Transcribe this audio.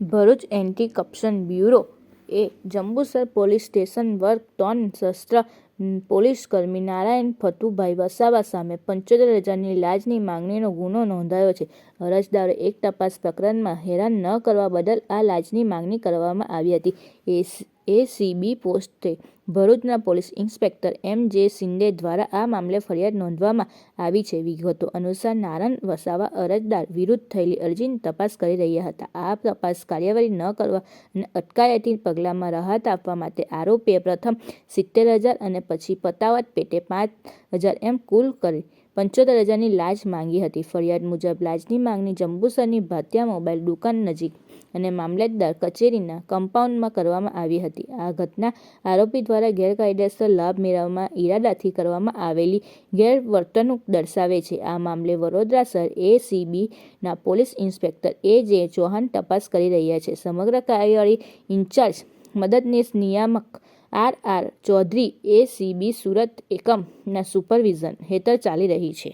Bharuch anti corruption bureau એ Jambusar police station વર્ગ ત્રણ શસ્ત્ર પોલીસ કર્મી નારાયણ ફતુભાઈ વસાવા સામે પંચોતેર હજારની લાંચની માંગણીનો ગુનો નોંધાયો છે. અરજદારે એક તપાસ પ્રકરણમાં હેરાન ન કરવા બદલ આ લાંચની માંગણી કરવામાં આવી હતી. એસીબી પોસ્ટે ભરૂચના પોલીસ ઇન્સ્પેક્ટર એમ જે શિંદે દ્વારા આ મામલે ફરિયાદ નોંધવામાં આવી છે. વિગતો અનુસાર નારાયણ વસાવા અરજદાર વિરુદ્ધ થયેલી અરજીની તપાસ કરી રહ્યા હતા. આ તપાસ કાર્યવાહી ન કરવા અને અટકાયતી પગલાંમાં રાહત આપવા માટે આરોપીએ પ્રથમ સિત્તેર હજાર અને પછી પતાવત પેટે પાંચ હજાર એમ કુલ કરી પંચોતેર હજારની લાજ માંગી હતી. ફરિયાદ મુજબ લાજની માંગણી જંબુસરની ભાતિયા મોબાઈલ દુકાન નજીક અને મામલતદાર કચેરીના કમ્પાઉન્ડમાં કરવામાં આવી હતી. આ ઘટના આરોપી દ્વારા ગેરકાયદેસર લાભ મેળવવામાં ઈરાદાથી કરવામાં આવેલી ગેરવર્તણૂક દર્શાવે છે. આ મામલે વડોદરા શહેર એસીબીના પોલીસ ઇન્સ્પેક્ટર એ જે ચૌહાણ તપાસ કરી રહ્યા છે. સમગ્ર કાર્યવાહી ઇન્ચાર્જ મદદનીશ નિયામક R R Chaudhary ACB Surat એકમના સુપરવિઝન હેઠળ ચાલી રહી છે.